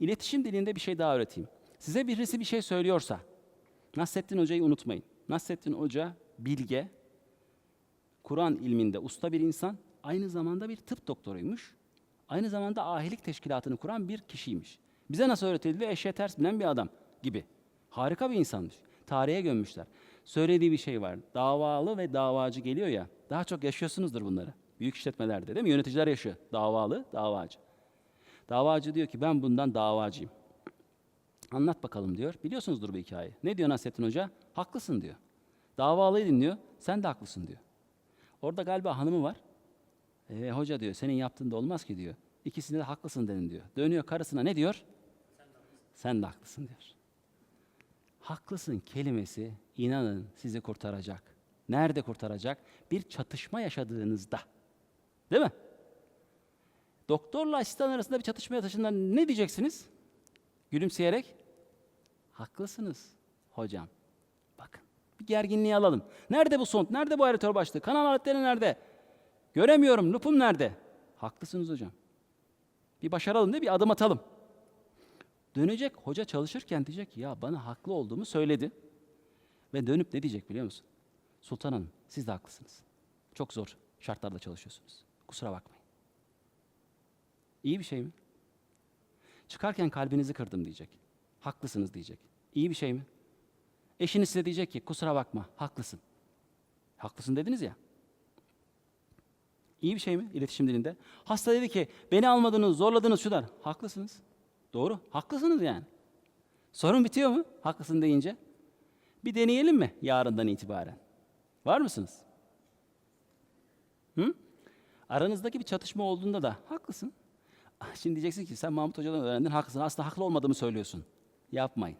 İletişim dilinde bir şey daha öğreteyim. Size birisi bir şey söylüyorsa, Nasrettin Hoca'yı unutmayın. Nasrettin Hoca bilge, Kur'an ilminde usta bir insan, aynı zamanda bir tıp doktoruymuş. Aynı zamanda ahilik teşkilatını kuran bir kişiymiş. Bize nasıl öğretildi? Eşeğe ters binen bir adam gibi. Harika bir insanmış. Tarihe gömmüşler. Söylediği bir şey var. Davalı ve davacı geliyor ya. Daha çok yaşıyorsunuzdur bunları. Büyük işletmelerde değil mi? Yöneticiler yaşıyor. Davalı, davacı. Davacı diyor ki ben bundan davacıyım. Anlat bakalım diyor. Biliyorsunuzdur bu hikayeyi. Ne diyor Nasrettin Hoca? Haklısın diyor. Davalıyı dinliyor. Sen de haklısın diyor. Orada galiba hanımı var. E, hoca diyor senin yaptığın da olmaz ki diyor. İkisinde de haklısın dedin diyor. Dönüyor karısına ne diyor? Sen de haklısın diyor. Haklısın kelimesi inanın sizi kurtaracak. Nerede kurtaracak? Bir çatışma yaşadığınızda. Değil mi? Doktorla asistan arasında bir çatışma yaşadığında ne diyeceksiniz? Gülümseyerek haklısınız hocam. Bakın bir gerginliği alalım. Nerede bu son? Nerede bu aeratör başlığı? Kanal aletleri nerede? Göremiyorum. Lupum nerede? Haklısınız hocam. Bir başaralım mi? Bir adım atalım. Dönecek hoca çalışırken diyecek ki, ya bana haklı olduğumu söyledi. Ve dönüp ne diyecek biliyor musun? Sultan Hanım siz de haklısınız. Çok zor şartlarda çalışıyorsunuz. Kusura bakmayın. İyi bir şey mi? Çıkarken kalbinizi kırdım diyecek. Haklısınız diyecek. İyi bir şey mi? Eşiniz size diyecek ki kusura bakma haklısın. Haklısın dediniz ya. İyi bir şey mi iletişim dilinde? Hasta dedi ki beni almadınız, zorladınız şular. Haklısınız. Doğru. Haklısınız yani. Sorun bitiyor mu? Haklısın deyince. Bir deneyelim mi yarından itibaren? Var mısınız? Hı? Aranızdaki bir çatışma olduğunda da haklısın. Ah, Şimdi diyeceksin ki sen Mahmut Hoca'dan öğrendin haklısın. Aslında haklı olmadığımı söylüyorsun. Yapmayın.